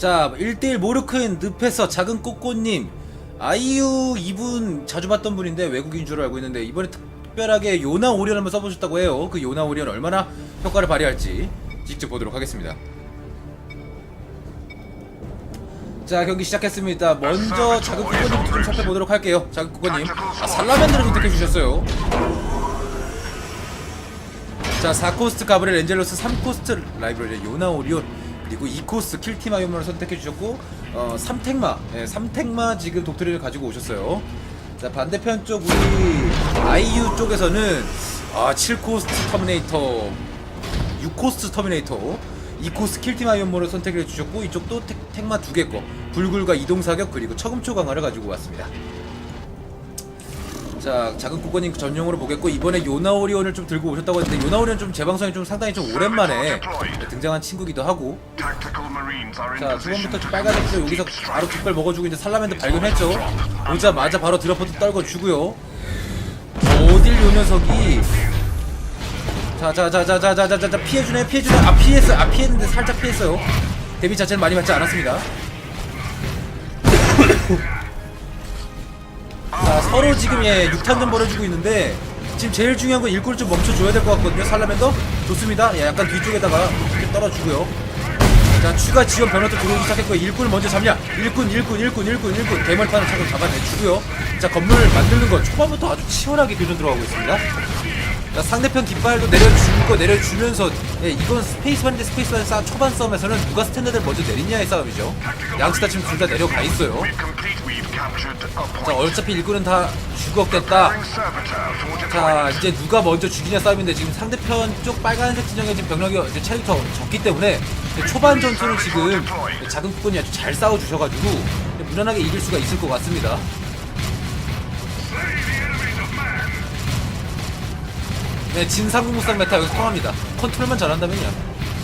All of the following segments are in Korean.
자 1대1 모르크인 늪에서 작은 꼬꼬님. 아이유 이분 자주 봤던 분인데 외국인 줄 알고 있는데 이번에 특별하게 요나 오리온 한번 써보셨다고 해요. 그 요나 오리온 얼마나 효과를 발휘할지 직접 보도록 하겠습니다. 자 경기 시작했습니다. 먼저 작은 꼬꼬님부터 좀 살펴보도록 할게요. 작은 꼬꼬님. 아 살라멘드를 선택해주셨어요. 자 4코스트 가브리엘 엔젤로스 3코스트 라이브러리 요나 오리온 그리고 2코스 킬팀 아이언만을 선택해 주셨고 어 3택마 예, 3택마 지금 독트리를 가지고 오셨어요. 자 반대편 쪽 우리 아이유 쪽에서는 아 7코스트 터미네이터 6코스트 터미네이터 2코스 킬팀 아이언모를 선택을 해주셨고 이쪽도 택, 택마 두개거 불굴과 이동사격 그리고 처금초 강화를 가지고 왔습니다 자 작은 국건님 전용으로 보겠고 이번에 요나오리온을 좀 들고 오셨다고 했는데 요나오리온 좀 재방송이 좀 상당히 좀 오랜만에 등장한 친구기도 하고. 자 두번부터 좀 빨간색으로 여기서 바로 깃발 먹어주고 이제 살라멘드 발견했죠. 오자마자 바로 드러퍼도 떨궈 주고요. 어딜 요 녀석이? 자자자자자자자자 피해주네 피해주네. 아 피했어 아 피했는데 살짝 피했어요. 데뷔 자체는 많이 받지 않았습니다 자 서로 지금 예 6탄전 벌어지고 있는데 지금 제일 중요한 건 일꾼을 좀 멈춰줘야 될 것 같거든요. 살라멘더 좋습니다. 예, 약간 뒤쪽에다가 이렇게 떨어주고요. 자 추가 지원 변화도 들어오기 시작했고 일꾼을 먼저 잡냐? 일꾼 일꾼 일꾼 일꾼 일꾼. 대멀판을 차고 잡아내주고요. 자 건물 만드는 건 초반부터 아주 치열하게 교전 들어가고 있습니다 자, 상대편 깃발도 내려주고 내려주면서 예, 이건 스페이스반인데 스페이스반 싸 초반 싸움에서는 누가 스탠다드를 먼저 내리냐의 싸움이죠. 양치다 지금 둘 다 내려가 있어요. 자 어차피 일꾼은 다 죽었겠다. 자 이제 누가 먼저 죽이냐 싸움인데 지금 상대편 쪽 빨간색 진영에 지금 병력이 이제 체력이 더 적기 때문에 초반 전투는 지금 작은 국군이 아주 잘 싸워주셔가지고 무난하게 이길 수가 있을 것 같습니다 네, 진상국무상 메타 여기서 통합니다. 컨트롤만 잘한다면요.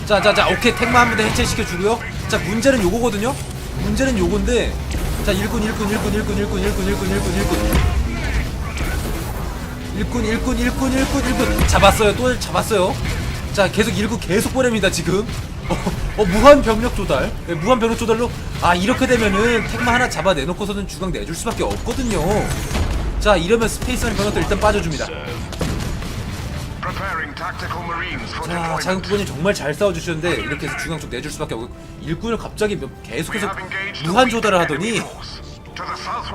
자, 자, 자, 오케이. 택마 한 부대 해체시켜주고요. 자, 문제는 요거거든요? 문제는 요건데, 자, 일꾼, 일꾼, 일꾼, 일꾼, 일꾼, 일꾼, 일꾼, 일꾼, 일꾼. 일꾼, 일꾼, 일꾼, 일꾼, 일꾼. 잡았어요. 또 잡았어요. 자, 계속 일꾼 계속 보냅니다, 지금. 어, 어, 무한 병력 조달. 네, 무한 병력 조달로, 아, 이렇게 되면은 택마 하나 잡아 내놓고서는 주강 내줄 수밖에 없거든요. 자, 이러면 스페이스한 병력도 일단 빠져줍니다. 자, 구건님 정말 잘 싸워주셨는데 이렇게 해서 중앙 쪽 내줄 수밖에 없고 일꾼을 갑자기 몇- 계속해서 무한 조달을 하더니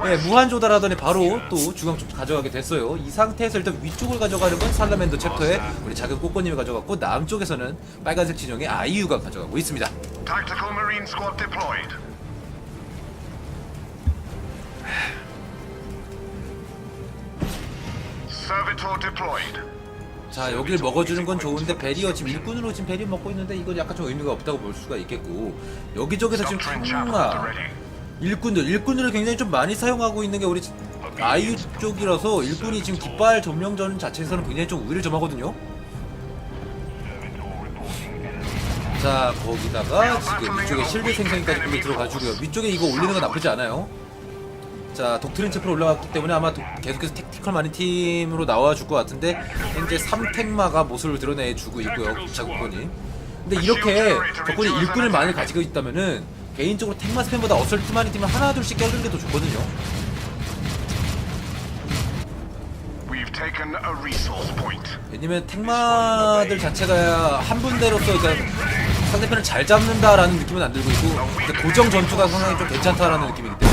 네, 무한 조달하더니 바로 또 중앙 쪽 가져가게 됐어요. 이 상태에서 일단 위쪽을 가져가는 건 살라멘더 챕터에 우리 작은 꼬꼬님이 가져갔고 남쪽에서는 빨간색 진영의 아이유가 가져가고 있습니다. Tactical Marine Squad deployed. Servitor deployed. 자 여길 먹어주는 건 좋은데 베리어 지금 일꾼으로 지금 베리어 먹고 있는데 이건 약간 좀 의미가 없다고 볼 수가 있겠고 여기저기서 지금 ready. 일꾼들 일꾼들을 굉장히 좀 많이 사용하고 있는 게 우리 아이유 쪽이라서 일꾼이 지금 깃발 점령전 자체에서는 굉장히 좀 우위를 점하거든요. 자 거기다가 지금 위쪽에 실드 생성까지 들어가주고요. 위쪽에 이거 올리는 건 나쁘지 않아요. 자 독트린 체프로 올라갔기 때문에 아마 도- 계속해서 택티컬 마린 팀으로 나와줄 것 같은데 현재 3택마가 모습을 드러내주고 있고요. 자국권이. 근데 이렇게 적군이 일꾼을 많이 가지고 있다면은 개인적으로 택마 스팸보다 어설트 마린 팀을 하나 둘씩 껴주는 게 더 좋거든요. 왜냐면 택마들 자체가 한 분대로서 그러니까 상대편을 잘 잡는다라는 느낌은 안 들고 있고 고정 전투가 상당히 좀 괜찮다라는 느낌이기 때문에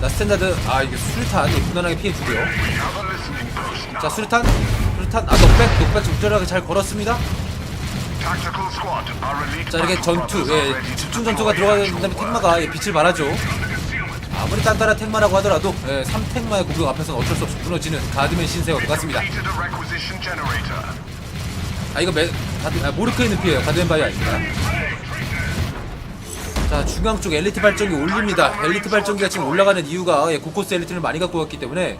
나 스탠다드 아 이게 수류탄. 예, 무난하게 post now. 자 수류탄? 수류탄? 아 넉백? 넉백 적절하게 잘 걸었습니다. 자 이렇게 전투 예 집중. 전투가 들어가는 다음에 택마가 예, 빛을 발하죠. 아무리 단단한 택마라고 하더라도 예, 3택마의 공격 앞에서는 어쩔 수 없이 무너지는 가드맨 신세가 같습니다. Completed a requisition generator. 아 이거 매, 가드, 아, 모르크에 있는 피해요. 가드맨 바이 아닙니다 자 중앙 쪽 엘리트 발전기 올립니다. 엘리트 발전기가 지금 올라가는 이유가 예, 고코스 엘리트를 많이 갖고 왔기 때문에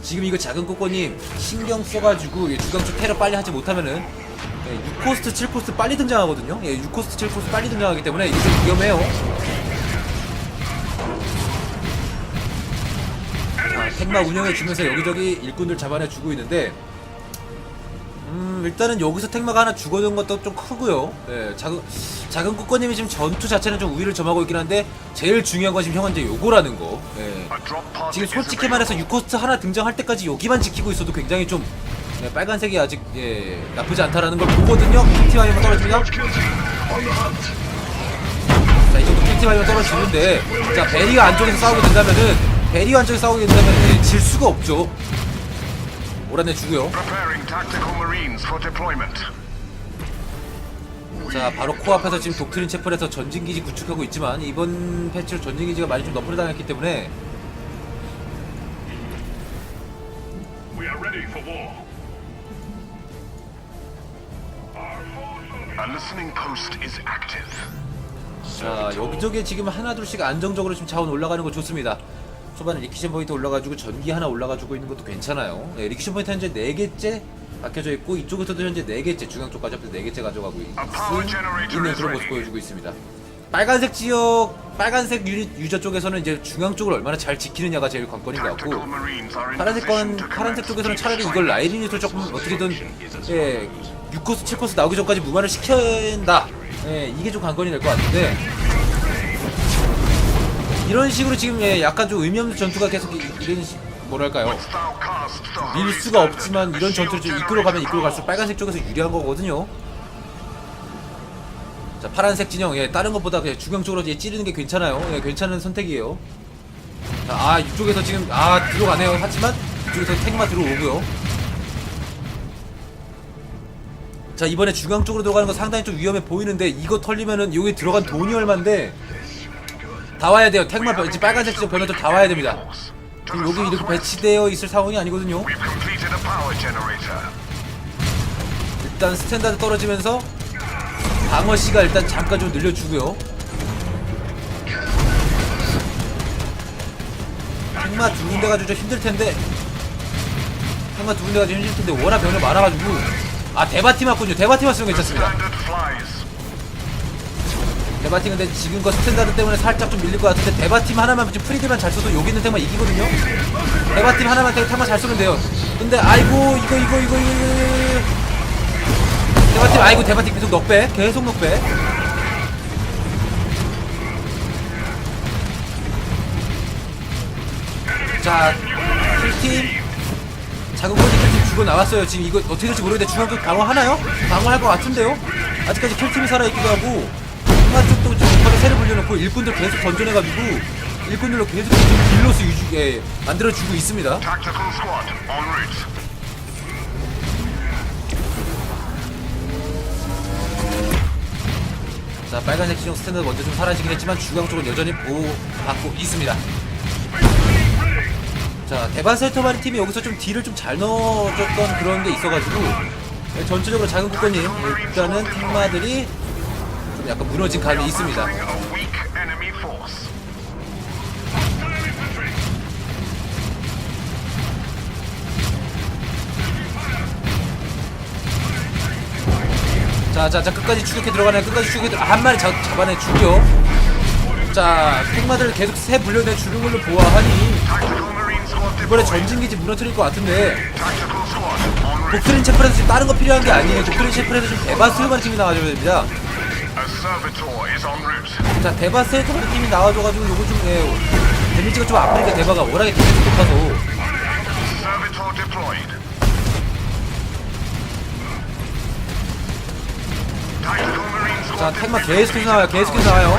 지금 이거 작은 꼬꼬님 신경 써가지고 예, 중앙 쪽 테러 빨리 하지 못하면은 예, 6코스트 7코스트 빨리 등장하거든요. 예, 6코스트 7코스트 빨리 등장하기 때문에 이게 좀 위험해요. 자 택마 운영해 주면서 여기저기 일꾼들 잡아내 주고 있는데 음, 일단은 여기서 택마가 하나 죽어든 것도 좀 크고요. 예, 작은 작은 국권님이 지금 전투 자체는 좀 우위를 점하고 있긴 한데 제일 중요한 건 지금 현재 요거라는 거. 예. 지금 솔직히 말해서 available. 6코스트 하나 등장할 때까지 여기만 지키고 있어도 굉장히 좀 예, 빨간색이 아직 예, 나쁘지 않다라는 걸 보거든요. 킬티와이만 떨어집니다. 자, 이 정도 킬티와이만 떨어지는데 자, 베리가 안쪽에서 싸우게 된다면은 베리가 안쪽에서 싸우게 된다면 예, 질 수가 없죠. 오라내 주고요. Preparing tactical marines for deployment. 자 바로 코앞에서 지금 독트린 채플에서 전진기지 구축하고 있지만 이번 패치로 전진기지가 많이 좀 너프를 당했기 때문에 We are ready for war. A listening post is active. 자 여기저기 지금 하나둘씩 안정적으로 지금 자원 올라가는 거 좋습니다 초반에 리퀴션 포인트 올라가지고 전기 하나 올라가지고 있는 것도 괜찮아요 네, 리퀴션 포인트 현재 4개째 박혀져 있고 이쪽에서도 현재 4개째 중앙 쪽까지 합해서 4개째 가져가고 있- 있는 그런 모습 보여주고 있습니다. 빨간색 지역 빨간색 유닛 유저 쪽에서는 이제 중앙 쪽을 얼마나 잘 지키느냐가 제일 관건인 것 같고 파란색 건 파란색 쪽에서는 차라리 이걸 유닛을 조금 어떻게든 예 6코스 7코스 나오기 전까지 무마를 시켜낸다. 예 이게 좀 관건이 될 것 같은데. 이런 식으로 지금 예 약간 좀 의미 없는 전투가 계속 이- 이런 시- 뭐랄까요? 밀 수가 없지만 이런 전투를 이끌어가면 이끌어갈수록 빨간색 쪽에서 유리한 거거든요. 자 파란색 진영. 예 다른 것보다 그냥 중앙 쪽으로 이제 찌르는 게 괜찮아요. 예 괜찮은 선택이에요. 자, 아 이쪽에서 지금 아 들어가네요. 하지만 이쪽에서 택마 들어오고요. 자 이번에 중앙 쪽으로 들어가는 거 상당히 좀 위험해 보이는데 이거 털리면은 여기 들어간 돈이 얼만데? 다 와야 돼요. 변, 이제 빨간색 지역 변호도 다 와야 됩니다 지금 여기 이렇게 배치되어 있을 상황이 아니거든요. 일단 스탠다드 떨어지면서 방어 시가 일단 잠깐 좀 늘려주고요. 행마 두 군데 가지고 좀 힘들 텐데 행마 두 군데 가지고 힘들 텐데 워낙 변이 많아가지고 아 대바팀 왔군요. 대바팀 왔으면 괜찮습니다. 대바팀 근데 지금 거 스탠다드 때문에 살짝 좀 밀릴 것 같은데 대바팀 하나만 지금 프리드만 잘 써도 여기 있는 탱만 이기거든요. 대바팀 하나만 탱만 잘 쏘면 돼요. 근데 아이고 이거 이거 이거 이거. 대바팀 아이고 대바팀 계속 넉배 계속 넉배. 자 킬팀 작은 골드 킬팀 죽어 나왔어요. 지금 이거 어떻게 될지 모르겠는데 중앙 쪽 방어하나요? 방어할 것 같은데요? 아직까지 킬팀이 살아있기도 하고 중앙 쪽도 좀 급하게 새를 불려놓고 일꾼들 계속 던져내가지고 일꾼들로 계속 지금 딜로스 유지, 예, 만들어주고 있습니다. 자 빨간색 신용 스탠드 먼저 좀 사라지긴 했지만 중앙 쪽은 여전히 보호받고 있습니다. 자 대반 셀터마리 팀이 여기서 좀 딜을 좀 잘 넣어줬던 그런 게 있어가지고 네, 전체적으로 작은 국권님 일단은 팀마들이 좀 약간 무너진 감이 있습니다. 자, 자, 자, 끝까지 추격해 들어가네. 끝까지 추격해 들어. 한 마리 잡, 잡아내 죽여. 자, 탱마들을 계속 새 불려내 주는 걸로 보아하니 이번에. 전진기지 무너뜨릴 것 같은데. 독트린 채플에서 지금 다른 거 필요한 게 아니에요. 독트린 채플에서 지금 데바스만 팀이 나와줘야 됩니다. 자, 데바스 헤터만 팀이 나와줘가지고 요거 좀 예, 데미지가 좀 아프니까 데바가 워낙에 데미지 높아서 자, defeated 계속해서 나와요. 계속해서 나와요.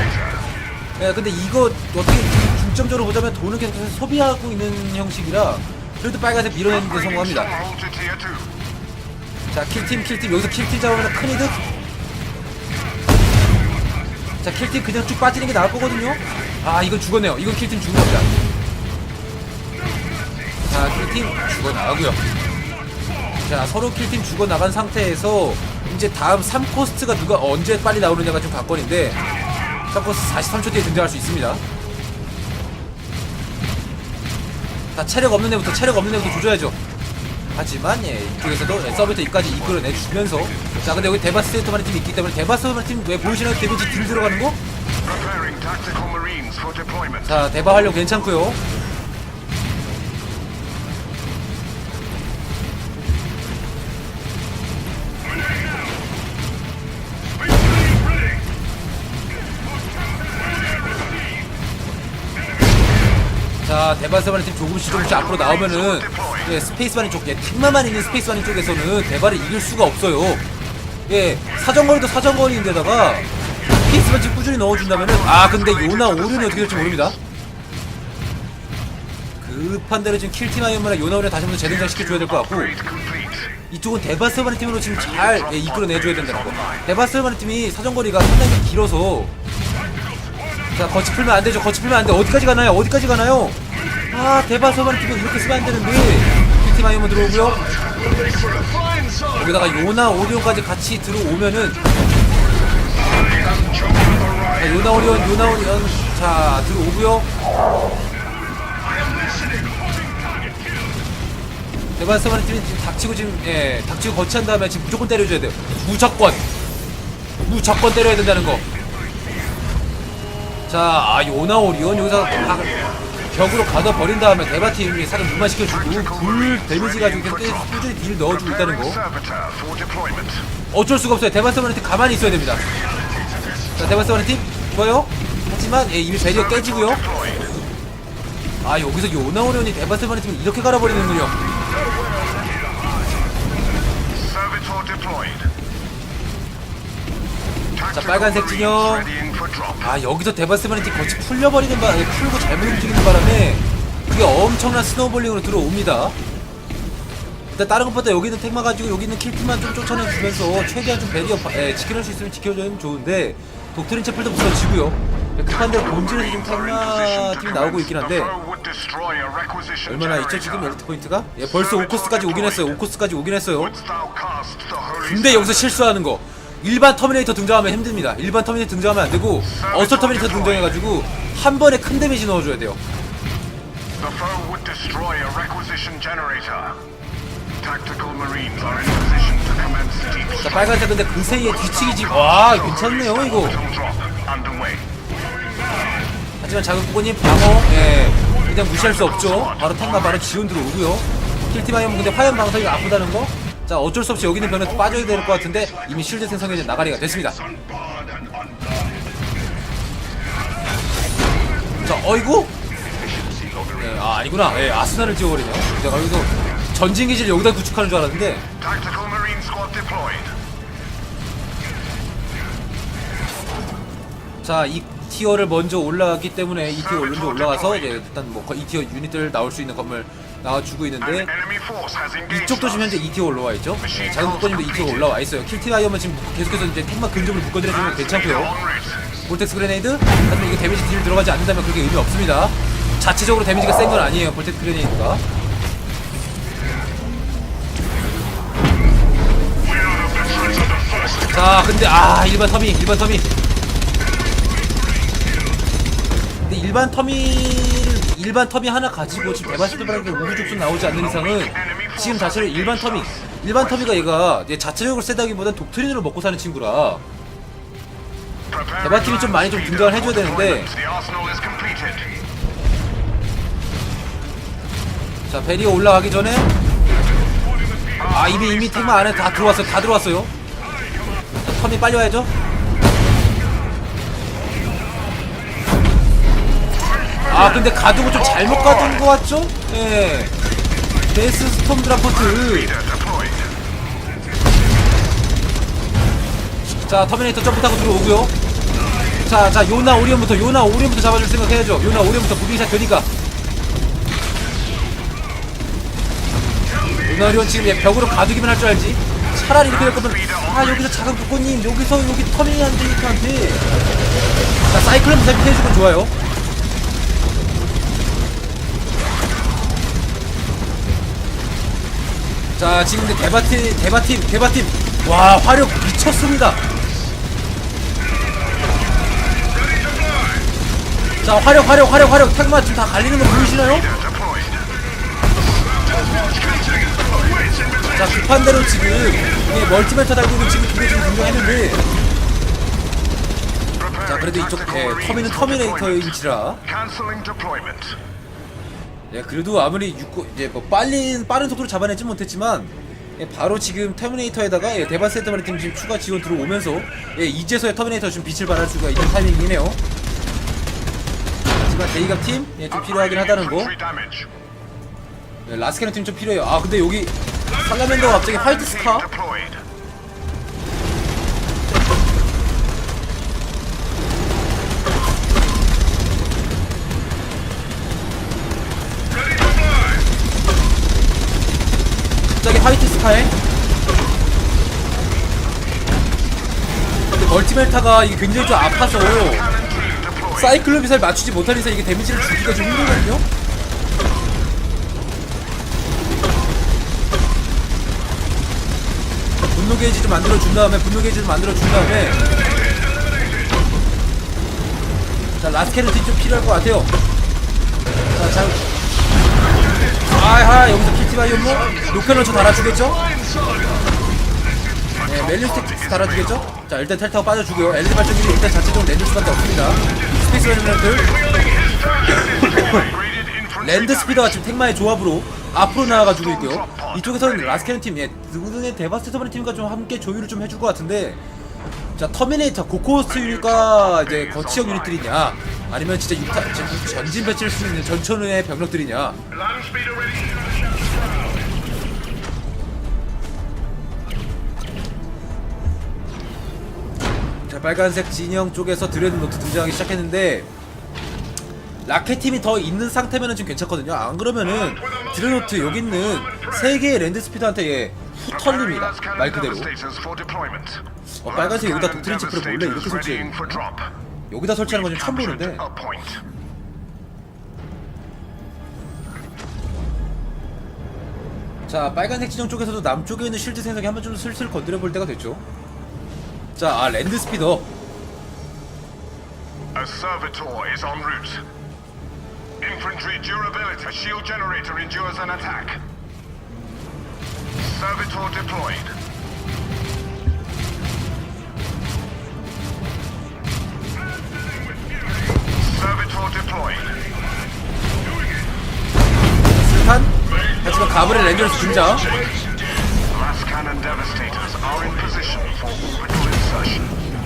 예, 근데 이거 어떻게 중- 중점적으로 보자면 돈을 계속 소비하고 있는 형식이라 그래도 빨간색 밀어내는 데 성공합니다. Stronghold to tier 2. 자 킬팀 킬팀 여기서 킬팀 잡으면 큰 이득 자 킬팀 그냥 쭉 빠지는 게 나을 거거든요. 아 이건 죽었네요. 이건 킬팀 죽은 겁니다. 자 킬팀 죽어 나가고요. 자 서로 킬팀 죽어 나간 상태에서 이제 다음 3코스트가 누가 언제 빨리 나오느냐가 좀 관건인데 3코스트 43초 뒤에 등장할 수 있습니다. 다 체력 없는 애부터 체력 없는 애부터 조져야죠 하지만 예, 이쪽에서도 예, 서비스 입까지 이끌어내 주면서 자 근데 여기 데바스 세이터만의 팀이 있기 때문에 데바스 팀왜 보이시나요? 데미지 딜 들어가는 거? 자 데바 활용 괜찮고요 자 대바스바니 팀 조금씩 조금씩 앞으로 나오면은 예, 스페이스바니 쪽, 예, 틱마만 있는 스페이스바니 쪽에서는 대바를 이길 수가 없어요. 예, 사정거리도 사정거리인데다가 스페이스만 지금 꾸준히 넣어준다면은 아 근데 요나 오륜이 어떻게 될지 모릅니다. 급한 대로 지금 킬팀 아이언마랑 요나 오륜 다시 한번 재등장 시켜줘야 될 것 같고. 이쪽은 데바스바니 팀으로 지금 잘 예, 이끌어내줘야 된다는 거. 데바스바니 팀이 사정거리가 상당히 길어서 자 거치 풀면 안 되죠. 거치 풀면 안 돼. 어디까지 가나요? 어디까지 가나요? 아 데바스바니 팀은 이렇게 쓰면 안 되는데 킬팀 아이언만 들어오고요. 여기다가 요나 오리온까지 같이 들어오면은 자, 요나 오리온 요나 오리온 자 들어오고요. 데바스바니 팀이 지금 닥치고 지금 예 닥치고 거치한 다음에 지금 무조건 때려줘야 돼요. 무조건 무조건 때려야 된다는 거. 자, 아, 요나 오리온 여기서 다 벽으로 가둬 버린 다음에 대바팀이 사람 눈만 시켜주고 불 데미지 가지고 계속 깨- 꾸준히 딜 넣어주고 있다는 거. 어쩔 수가 없어요. 대바스바니 팀 가만히 있어야 됩니다. 자, 대바스바니 팀 좋아요. 하지만 예, 이미 배리어 깨지고요. 아, 여기서 요나 오리온이 대바스바니 팀을 이렇게 갈아버리는군요. 자, 빨간색 진영. 아 여기서 데바스바니 팀 거치 풀려버리는 바람에 풀고 잘못 움직이는 바람에 그게 엄청난 스노우볼링으로 들어옵니다. 일단 다른 것보다 여기 있는 택마 가지고 여기 있는 킬팀만 좀 쫓아내주면서 최대한 좀 배리어 바- 에, 지켜낼 수 있으면 지켜주면 좋은데 독트린 채플도 무너지고요. 급한 대로 본질에서 지금 택마 팀이 나오고 있긴 한데 얼마나 있죠 지금 엘리트 포인트가? 예 벌써 5코스까지 오긴 했어요. 5코스까지 오긴 했어요. 근데 여기서 실수하는 거 일반 터미네이터 등장하면 힘듭니다. 일반 터미네이터 등장하면 안 되고 어서 터미네이터 등장해가지고 한 번에 큰 데미지 넣어줘야 돼요. The foe would destroy a requisition generator. Tactical marines are in position to commence deep 자 빨간색 근데 그 사이에 뒤치기 지금 와 괜찮네요 이거. Orbital drop underway. 하지만 자극보고님 방어 예 그냥 무시할 수 없죠. 바로 탱마 바로 지원 들어오고요. 킬티마이엄 근데 화염 방사기가 아프다는 거 자 어쩔 수 없이 여기 있는 변은 빠져야 될 것 같은데 이미 쉴드 생성이 된 나가리가 됐습니다. 자 어이구! 예, 아 아니구나. 예 아스날을 지워버리네요. 내가 여기서 전진기지를 여기다 구축하는 줄 알았는데. Tactical marine squad deployed. 자, 이 티어를 먼저 올라갔기 때문에 이 티어 먼저 올라가서 이제 일단 뭐 이 티어 유닛들 나올 수 있는 건물 나와주고 있는데 이쪽도 지금 현재 us. 이 티어 올라와 있죠. 네, 작은 국권님도 이 티어 올라와 있어요. 킬티라이어만 지금 계속해서 이제 택마 근접을 묶어드려주면 괜찮고요. 볼텍스 그레네이드 하지만 이게 데미지 딜 들어가지 않는다면 그렇게 의미 없습니다. 자체적으로 데미지가 센 건 아니에요. 볼텍스 그레네이드가. 자, 근데 아 일반 터미, 일반 터미. 근데 일반 터미를 일반 터미 하나 가지고 지금 대바스트바라게 우후죽순 나오지 않는 이상은 지금 자체로 일반 터미, 일반 터미가 얘가 얘 자체적으로 세다기보단 독트린으로 먹고 사는 친구라. 대바팀이 좀 많이 좀 등장을 해줘야 되는데. 자 베리어 올라가기 전에 아 이미 이미 택마 안에 다 들어왔어요 다 들어왔어요 자, 텀이 빨리 와야죠 아 근데 가두고 좀 잘못 가둔 것 같죠? 예. 데스 스톰 드라포트. 자 터미네이터 점프 타고 들어오고요. 자 자 요나 오리온부터 요나 오리온부터 잡아줄 생각 해야죠. 요나 오리온부터 무빙샷 되니까. 요나 오리온 지금 얘 벽으로 가두기만 할 줄 알지? 차라리 이렇게 될 거면 아 여기서 작은 북꽃님 여기서 여기 터미네이터한테 자 사이클론 무사히 피해주면 좋아요 자 지금 근데 대바팀 대바팀 대바팀. 와 화력 미쳤습니다. 자 화력 화력 화력 화력. 택마 지금 다 갈리는 거 보이시나요? 자 급한 대로 지금 예, 멀티메터 달고 있는 지금 두개 지금 등장했는데. 자 그래도 이쪽 예, 터미는 터미네이터인지라. 예, 그래도 아무리 육고 이제 뭐 빨리 빠른 속도로 잡아내지 못했지만 예, 바로 지금 터미네이터에다가 예, 데바스 세트 마리 팀 지금 추가 지원 들어오면서 예, 이제서야 터미네이터 좀 빛을 발할 수가 있는 타이밍이네요. 하지만 데이갑 팀, 예, 좀 필요하긴 하다는 거. 네, 라스케는 팀 좀 필요해요. 아, 근데 여기 살라멘더가 갑자기 화이트 스카? 멀티멜타가 이게 굉장히 좀 아파서. 사이클론 미사일 맞추지 못하는 이상 이게 데미지를 주기가 좀 힘들거든요? 분노 게이지 좀 만들어 준 다음에 분노 게이지 좀 만들어 준 다음에 자 라스케는 팀좀 필요할 것 같아요 자 잘. 아하 여기서 키티바이옴모 로켓런처 달아주겠죠? 네 멜리스틱 달아주겠죠? 자 일단 텔타고 빠져주고요 엘리트 발전기는 일단 자체적으로 랜드 수밖에 없습니다 스페이스 infantry 랜드 스피더가 지금 택마의 조합으로 앞으로 나아가지고 있고요. 이쪽에서는 라스케는 팀, 예, 등등의 데바스테이터블 팀과 좀 함께 조율을 좀 해줄 것 같은데, 자 터미네이터 고코스트 유닛과 이제 거치형 유닛들이냐, 아니면 진짜 진짜 전진 배치를 수 있는 전천후의 병력들이냐. 빨간색 진영 쪽에서 드레드노트 등장하기 시작했는데. 라켓 팀이 더 있는 상태면은 좀 괜찮거든요. 안 그러면은 드레노트 여기 있는 세 개의 랜드 스피더한테 예, 후털립니다. 말 그대로. 어, 빨간색 여기다 독트린 체크를 원래 이렇게 설치해. 여기다 설치하는 건 좀 처음 보는데. 자 빨간색 진영 쪽에서도 남쪽에 있는 실드 생성이 한번 좀 슬슬 건드려 볼 때가 됐죠 자 아, 랜드 스피더 A servitor is en route. Infantry durability. A shield generator endures an attack. Servitor deployed. Servitor deployed. 스탄 하지만 가브레 랜저스 등장 Last Cannon devastators are in position for orbital insertion.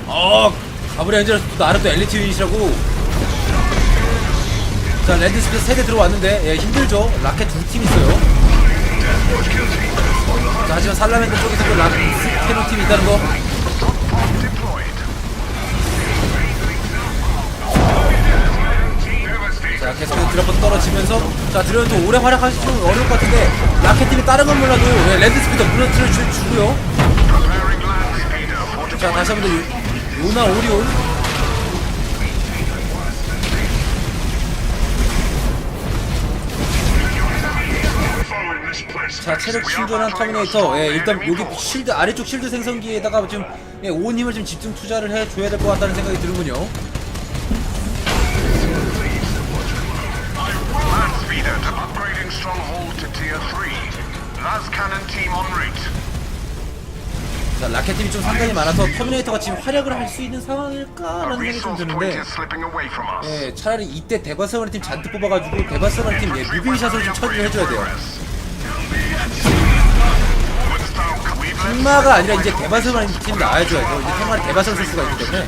어 가브레 랜저스 나름 또 엘리트 유닛이라고. 자 랜드 스피더 세대 들어왔는데 예 힘들죠? 라켓 두 팀 있어요. 자 하지만 살라멘더 쪽에서도 라켓 캐논 팀이 있다는 거 계속해서 드랍번 떨어지면서 자 드랍도 오래 활약하기 좀 어려울 것 같은데 라켓 팀이 다른 건 몰라도 예, 랜드 스피더 무너뜨려 주- 주고요. 자 다시 한번 더 요- 요나 오리온. 자 체력 충전한 터미네이터. 예, 일단 여기 실드 아래쪽 실드 생성기에다가 좀 예, 온 힘을 좀 집중 투자를 해줘야 될 것 같다는 생각이 드는군요 stronghold to tier 3. Las cannon team en route. 자 라켓팀이 좀 상당히 많아서 터미네이터가 지금 활약을 할 수 있는 상황일까라는 생각이 좀 resource point 드는데 is slipping away from us. 예, 차라리 이때 대바스원의 팀 잔뜩 뽑아가지고 대바스원의 팀 예, 뮤비샷을 좀 처리를 해줘야 돼요 흑마가 아니라 이제 대바스원의 팀 나와줘야죠 이제 흑마를 대바스원 쓸 수가 있기 때문에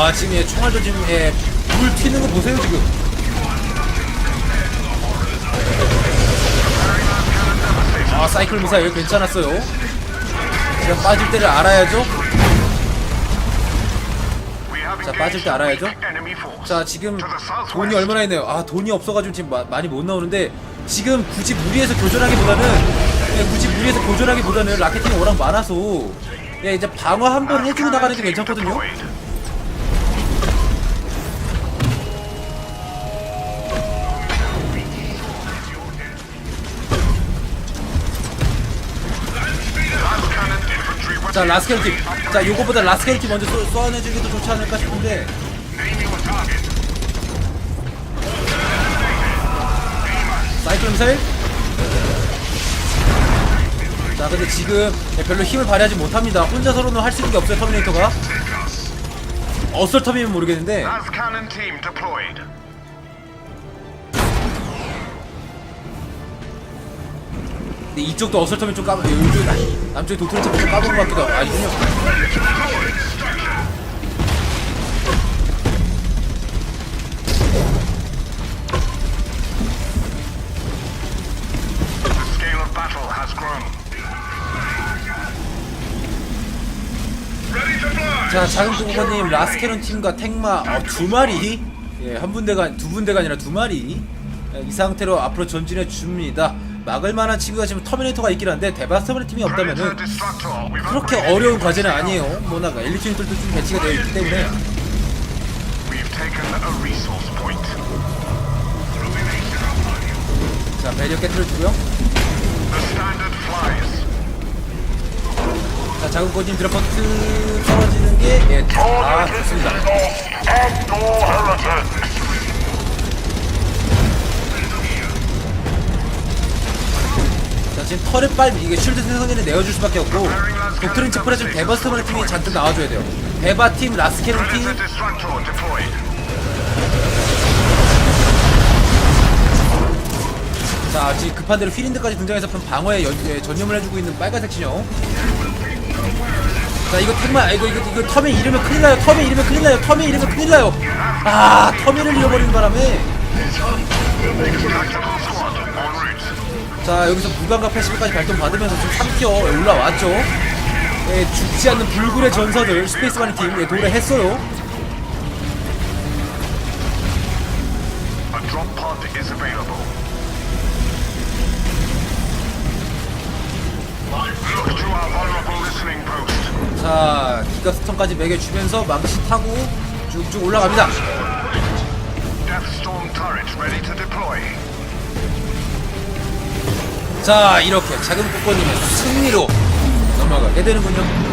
와 지금 얘 총알 도 지금 예, 불 튀는 거 보세요 지금 아 사이클 미사일 괜찮았어요 제가 빠질 때를 알아야죠 자, 빠질 때 알아야죠. 자 지금 돈이 얼마나 있나요? 아 돈이 없어가지고 지금 마- 많이 못 나오는데 지금 굳이 무리해서 교전하기보다는 예, 굳이 무리해서 교전하기보다는 라켓팅이 워낙 많아서 예, 이제 방어 한 번 해주고 나가는 게 괜찮거든요. 자 라스켈 팀, 자 요거보다 라스켈 팀 먼저 쏘, 쏘아내주는 게 더 좋지 않을까 싶은데. 사이클 미사일. 자 근데 지금 예, 별로 힘을 발휘하지 못합니다. 혼자서로는 할 수 있는 게 없어요 터미네이터가. 어설텀이면 모르겠는데 근데 이쪽도 어설터면 좀 까부 이쪽 남쪽에 도트를 잡고 좀 까부는 것 같기도 하고. 아니군요! 자 작은 고고님 라스케론 팀과 탱마 어, 두 마리? 예, 한 분대가 두 분대가 아니라 두 마리. 예, 이 상태로 앞으로 전진해 줍니다 막을 만한 친구가 지금 터미네이터가 있긴 한데 데바스터블 팀이 없다면은 그렇게 어려운 과제는. 아니에요 뭐나가 엘리트 유닛들도 좀 배치가 되어 있기 때문에. 자 The standard flies. 자 작은 고님 드라퍼트 떨어지는 게 예, 아 좋습니다 지금 털을 빨리 이게 쉴드 생성기를 내어줄 수밖에 없고 독트린 체프라 지금 데바스터블 팀이 잔뜩 나와줘야 돼요. 데바 팀 라스케론 팀. 자 지금 급한 대로 휘린드까지 등장해서 방어에 연, 예, 전념을 해주고 있는 빨간색 진영. 자 이거 탱마 이거 이거 이거 텀에 잃으면 큰일 나요 텀에 잃으면 큰일 나요 텀에 잃으면 큰일 나요. 아 텀에를 잃어버리는 바람에 자 여기서 무감과 패시브까지 발동 받으면서 지금 3티어 올라왔죠. 예, 죽지 않는 불굴의 전사들 스페이스바니 팀. 예, 도래했어요. 자 기가 스톤까지 매겨주면서 망치 타고 쭉쭉 올라갑니다 자 이렇게 작은 국권님의 승리로 넘어가게 되는군요